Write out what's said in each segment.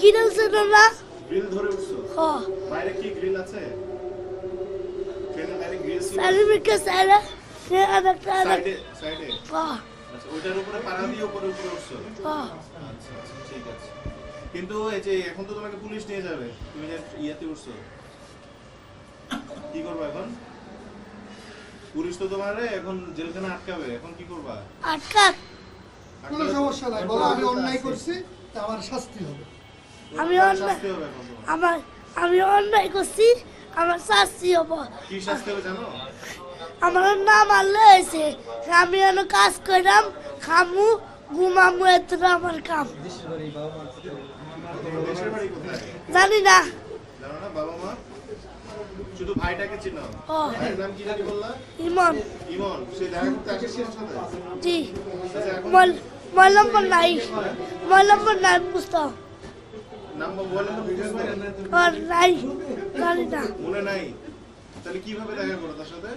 গিরেল ছিল না গ্রিল ধরে উঠছো? হ বাইরে কি গ্রিল আছে? ট্রেনের বাইরে গ্রিল ছিল? সার্টিফিকেট স্যারে সে আরেকটা সাইডে সাইডে হ আচ্ছা ওইটার উপরে পাড়া দিয়ে উপরে উপরে উঠছো? হ আচ্ছা আচ্ছা ঠিক আছে। কিন্তু এই যে এখন তো তোমাকে পুলিশ নিয়ে যাবে। তুমি যে ইয়াতে উঠছো। কি করবা এখন? পুলিশ তো তোমারে এখন জেলখানে আটকাবে। এখন কি করবা? আটকাত কোনো সমস্যা নাই। বলো আমি অন্যায় করছি তা আমার শাস্তি হবে। আমি অন্যায়-। আমার আমি অন্যায় করছি আমার শাস্তি হব। কি শাস্তি হবে জানো? আমার নাম আল্লাহ হয়েছে। আমি এনে কাজ করলাম খামু ঘুমামু এত আমার কাম। জানি না। জানো না বাবা মা? শুধু ভাইটাকে চিনো? নাম কি জানি বললা? ইমন। ইমন সে দেখা করতে আসে তোর জি। মোবাইল নম্বর নাই। মোবাইল নম্বর নাই বুঝতাম মোবাইল নাম্বার বুঝতে আর নাই জানি না। মনে নাই? তাহলে কীভাবে দেখা করো তার সাথে?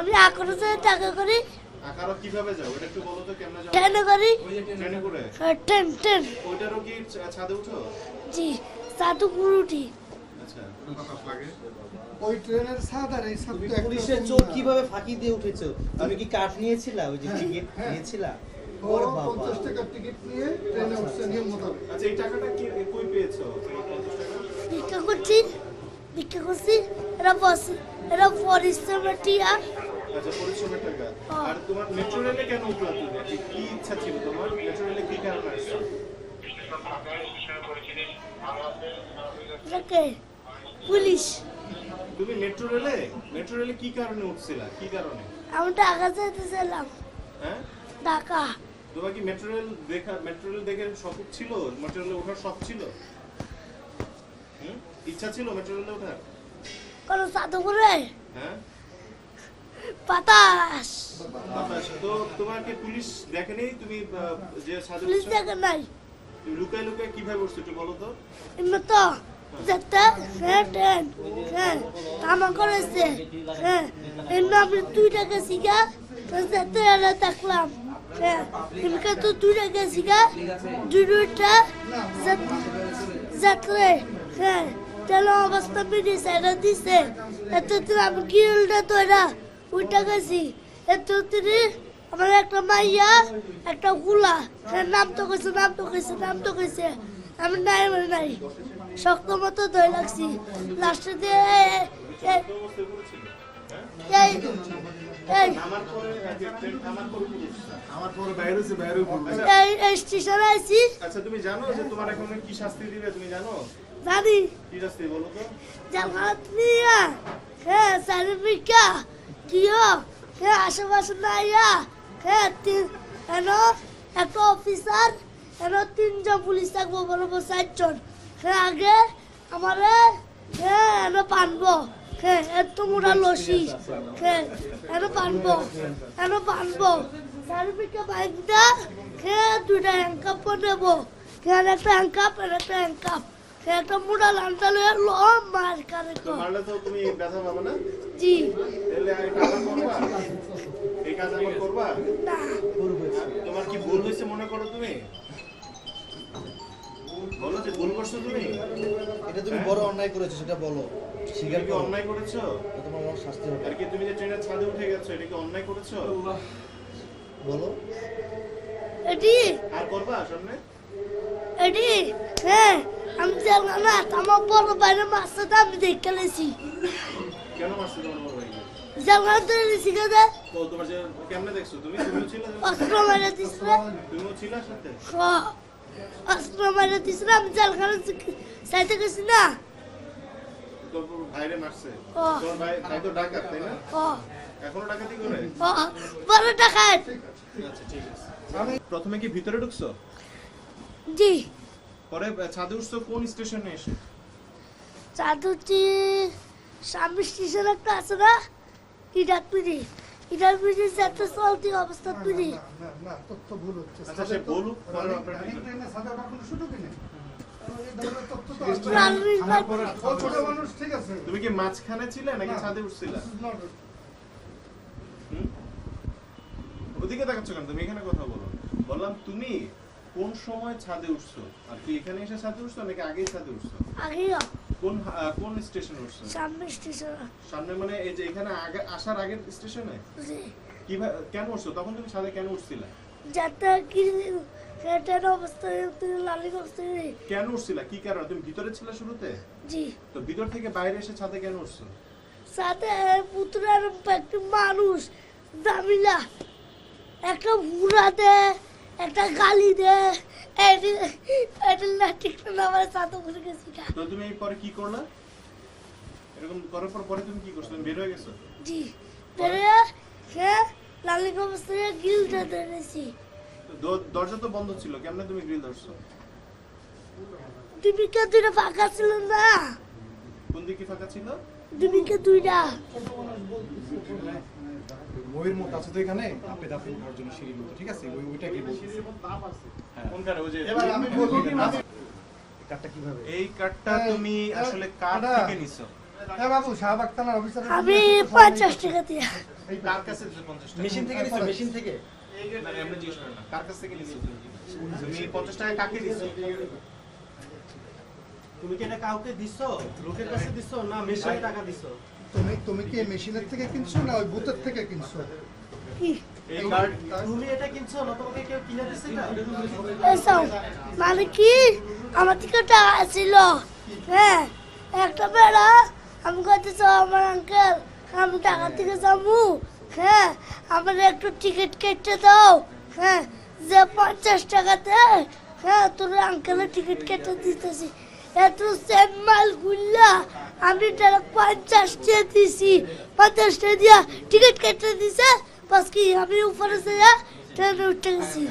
আমি আকারে টাকা করি। আকারও কীভাবে যাও? এটা একটু বলো তো কেমনে যাও? ট্রেনে করি। ট্রেনে করে? Train train. ওইটারও কি ছাদে উঠো? জি সাধু গুরুটি আচ্ছা। ওই ট্রেনের ছাদ আর এই ছাদ পুলিশের চোখ। কীভাবে ফাঁকি দিয়ে উঠেছো? তুমি কি কাঠ নিয়েছিলা? ওই যে টিকিট হ্যাঁ। নিয়েছিলা? পঞ্চাশ টাকার টিকিট নিয়ে ট্রেনে উঠছে নিয়ম মোতাবেক। আচ্ছা এই টাকাটা কি কই পেয়েছ? এই 50 টাকা? ভিক্ষা করছি ভিক্ষা করছি এরা বস এরা পরিশ্রমের টিয়া। আচ্ছা পরিশ্রমের টাকা। হ্যাঁ। আর তোমার মেট্রো রেলে কেন উঠলা তুমি? কি ইচ্ছা ছিল তোমার? মেট্রো রেলে কি কারণে আসছো? পুলিশ। তুমি মেট্রো রেলে মেট্রো রেলে কি কারণে উঠছিলা? কি কারণে? আমি টাকা চাইতেছিলাম হ্যাঁ? টাকা তোমার কি মেট্রো রেল দেখা মেট্রো রেল দেখে শখ ছিল? মেট্রো রেলে ওঠার শখ ছিল? হুম? ইচ্ছা ছিল মেট্রো রেলে ওঠার? কোন সাধু করে হ্যাঁ? বাতাস। বাতাস। তো তোমাকে পুলিশ দেখেনি তুমি যে সাজে পুলিশ দেখে নাই। তুমি লুকায় লুকায় কীভাবে উঠছো একটু বলো তো। এমনি তো যেতে হ্যাঁ ট্রেন হ্যাঁ কামা করেছে হ্যাঁ এমনি আমি শিখা যেতে দেখলাম। হ্যাঁ এমনি তো দুই টাকা শিখা দুই দুইটা যাত্রে হ্যাঁ তেল অবস্থা বেরিয়েছে এটা দিছে এত আমি গিলটা তো এরা ওই টাকাছি এত আমার একটা মাইয়া একটা গুলা নাম তো কইছে নাম তো কইছে নাম তো কইছে আমি নাই মানে নাই শক্ত মতো ধরে লাগছি লাস্টে দিয়ে আচ্ছা তুমি জানো যে তোমার এখন কি শাস্তি দিবে? তুমি জানো? জানি। কি শাস্তি বলো তো? জামাত নিয়া হ্যাঁ কিও হ্যাঁ আশেপাশে নাইয়া হ্যাঁ তিন অফিসার তিনজন পুলিশ থাকব বলব চারজন। হ্যাঁ আগে আমারে হ্যাঁ পানবো। হ্যাঁ এত মোটা লসি। হ্যাঁ এন পানবো এন পানবো। সার্টিফিকা বাইকটা হ্যাঁ দুইটা হ্যাংকাপ নেব। হ্যাঁ একটা হ্যাংকাপ আর একটা হ্যাংকাপ হ্যাঁ একটা মোটা লান্তালে লো মার কারে তো মারলে তো তুমি ব্যথা পাবে না? জি। তাহলে এই কাজ করবা? এই কাজ আবার করবা? না। তোমার কি ভুল হয়েছে মনে করো তুমি? বলো যে ভুল করছ তুমি? এটা তুমি বড় অন্যায় করেছ সেটা বলো। স্বীকার কি অন্যায় করেছ? তো তোমার অনেক শাস্তি হবে। আর কি তুমি যে ট্রেনের ছাদে উঠে গেছো এটা কি অন্যায় করেছ? বলো। এটি। আর করবা সামনে? এটি হ্যাঁ আমি জানলাম না আমার বড় বাইরে মাছটা আমি দেখে লেছি কেন মারছো তোমার বড় ভাইকে? জানলাম তো শিখে দেয় তো তোমার যে কেমনে দেখছ? তুমি তুমিও ছিলে অস্ত্র মেরে দিছিল তুমিও ছিলে সাথে? অস্ত্র মেরে দিছিল আমি জালখানে চাইতে গেছি না? তো ভাইরে মারছে ও। ভাই ভাই তো ডাকাত তাই না এখনও ডাকাতি করে বড় টাকায় আচ্ছা ঠিক আছে প্রথমে কি ভিতরে ঢুকছো জি পরে ছাদে উঠছো কোন স্টেশনে এসে চাদুটি স্বামী স্টেশন একটা আছে না ইটার পিড়ি ইটার পিড়ি যাতে চলতি অবস্থা পিড়ি না, না, না, তথ্য ভুল হচ্ছে। আচ্ছা, সে বলুক, রানিং- আপনার তুমি কি মাঝখানে ছিলে নাকি ছাদে উঠছিলা? ওদিকে তাকাচ্ছ কেন? তুমি এখানে কথা বলো। বললাম তুমি কোন সময় ছাদে উঠছো? আর কি এখানে এসে ছাদে উঠছো নাকি আগেই ছাদে উঠছো? কোন কোন স্টেশনে উঠছো? সামনে স্টেশন। সামনে মানে এই যে এখানে আগে আসার আগের স্টেশনে? কীভাবে কেন উঠছো? তখন তুমি ছাদে কেন উঠছিলা? যাতে কি সেটার অবস্থা লালিক অবস্থা কেন উঠছিলা? কি কারণে? তুমি ভিতরে ছিলে শুরুতে? জি। তো ভিতর থেকে বাইরে এসে ছাদে কেন উঠছো? সাথে পুত্রের একটি মানুষ জামিলা একটা হুড়া দে একটা গালি দে। না ঠিক না আমার সাথে বসে গেছি। তো তুমি এই পরে কি করলা? এরকম করার পর পরে তুমি কি করছ? তুমি বের হয়ে গেছো? জি। বেরে সে লালিক অবস্থায় গিলটা ধরেছি। দরজা তো বন্ধ ছিল কেমনে তুমি গ্রিল ধরছো? ডিবিকে দুইটা ফাঁকা ছিল না। কোন দিকে ফাঁকা ছিল? ডিবিকে দুইটা। বইয়ের মতো আছে তো এখানে? আপনি দাফন উঠার জন্য সিঁড়ির মতো ঠিক আছে? ওই ওইটাকে বলতেছি কোনখানে ওই যে এবার আমি বলব কার্ডটা কীভাবে? এই কার্ডটা তুমি আসলে কার এটা- থেকে নিছো। হ্যাঁ বাবু শাহবাগ থানার অফিসার আমি পঞ্চাশ টাকা দিয়া। কার কাছে 50 টাকা। মেশিন থেকে নিছো মেশিন থেকে? কার কাছ থেকে নিছো তুমি 50 টাকা কাকে দিছো? তুমি কি এটা কাউকে দিছো? লোকের কাছে দিছো না মেশিনে টাকা দিছো? তুমি তুমি কি মেশিনের থেকে কিনছো না ওই বুথের থেকে কিনছো? কি? এই কার্ড তুমি এটা কিনছো? না তোমাকে কেউ কিনে দিছে মানে কি? আমার থেকে টাকা ছিল হ্যাঁ একটা বেড়া। আমি করতেছ আমার আঙ্কেল আমি টাকা থেকে যাব। হ্যাঁ আমার একটু টিকিট কেটে দাও। হ্যাঁ যে পঞ্চাশ টাকাতে হ্যাঁ তোর আঙ্কেলের টিকিট কেটে দিতেছি। এত সেম মাল গুল্লা আমি তারা পঞ্চাশ টে দিছি। পঞ্চাশ টাকা দিয়া টিকিট কেটে দিছে, বাস কি আমি উপরে যা ট্রেনে উঠে গেছি।